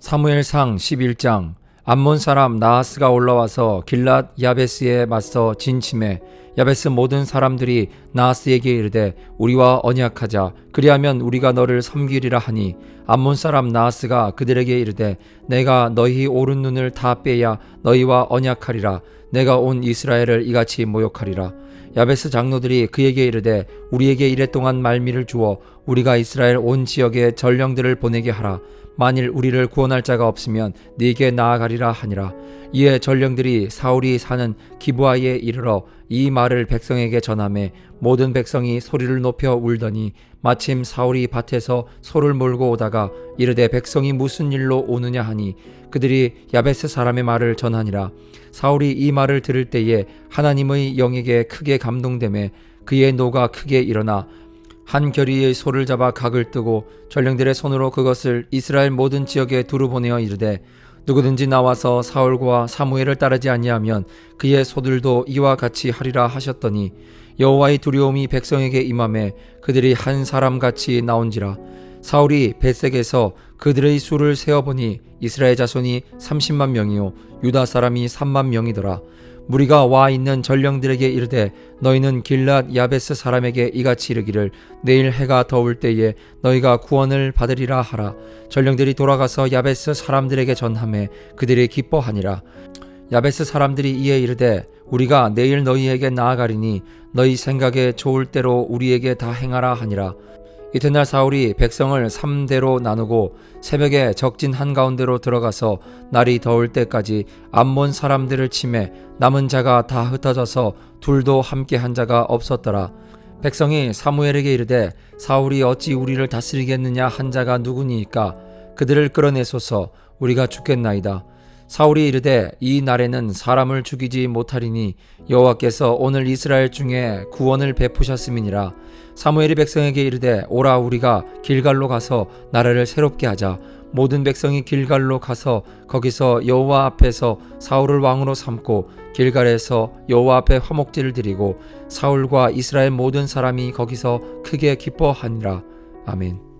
사무엘상 11장 암몬 사람 나하스가 올라와서 길랏 야베스에 맞서 진침해 야베스 모든 사람들이 나하스에게 이르되 우리와 언약하자. 그리하면 우리가 너를 섬기리라 하니 암몬 사람 나하스가 그들에게 이르되 내가 너희 오른 눈을 다 빼야 너희와 언약하리라. 내가 온 이스라엘을 이같이 모욕하리라. 야베스 장로들이 그에게 이르되 우리에게 이랫동안 말미를 주어 우리가 이스라엘 온 지역에 전령들을 보내게 하라 만일 우리를 구원할 자가 없으면 네게 나아가리라 하니라. 이에 전령들이 사울이 사는 기부아에 이르러 이 말을 백성에게 전하매 모든 백성이 소리를 높여 울더니 마침 사울이 밭에서 소를 몰고 오다가 이르되 백성이 무슨 일로 오느냐 하니 그들이 야베스 사람의 말을 전하니라. 사울이 이 말을 들을 때에 하나님의 영에게 크게 감동되매 그의 노가 크게 일어나 한 결의의 소를 잡아 각을 뜨고 전령들의 손으로 그것을 이스라엘 모든 지역에 두루 보내어 이르되 누구든지 나와서 사울과 사무엘을 따르지 아니하면 그의 소들도 이와 같이 하리라 하셨더니 여호와의 두려움이 백성에게 임함에 그들이 한 사람 같이 나온지라. 사울이 벳색에서 그들의 수를 세어보니 이스라엘 자손이 30만 명이요 유다 사람이 3만 명이더라 무리가 와 있는 전령들에게 이르되 너희는 길랏 야베스 사람에게 이같이 이르기를 내일 해가 더울 때에 너희가 구원을 받으리라 하라. 전령들이 돌아가서 야베스 사람들에게 전함에 그들이 기뻐하니라. 야베스 사람들이 이에 이르되 우리가 내일 너희에게 나아가리니 너희 생각에 좋을 대로 우리에게 다 행하라 하니라 이튿날 사울이 백성을 삼대로 나누고 새벽에 적진 한가운데로 들어가서 날이 더울 때까지 암몬 사람들을 치매 남은 자가 다 흩어져서 둘도 함께 한 자가 없었더라. 백성이 사무엘에게 이르되 사울이 어찌 우리를 다스리겠느냐 한 자가 누구니이까 그들을 끌어내소서 우리가 죽겠나이다. 사울이 이르되 이 날에는 사람을 죽이지 못하리니 여호와께서 오늘 이스라엘 중에 구원을 베푸셨음이니라. 사무엘이 백성에게 이르되 오라 우리가 길갈로 가서 나라를 새롭게 하자. 모든 백성이 길갈로 가서 거기서 여호와 앞에서 사울을 왕으로 삼고 길갈에서 여호와 앞에 화목제를 드리고 사울과 이스라엘 모든 사람이 거기서 크게 기뻐하니라. 아멘.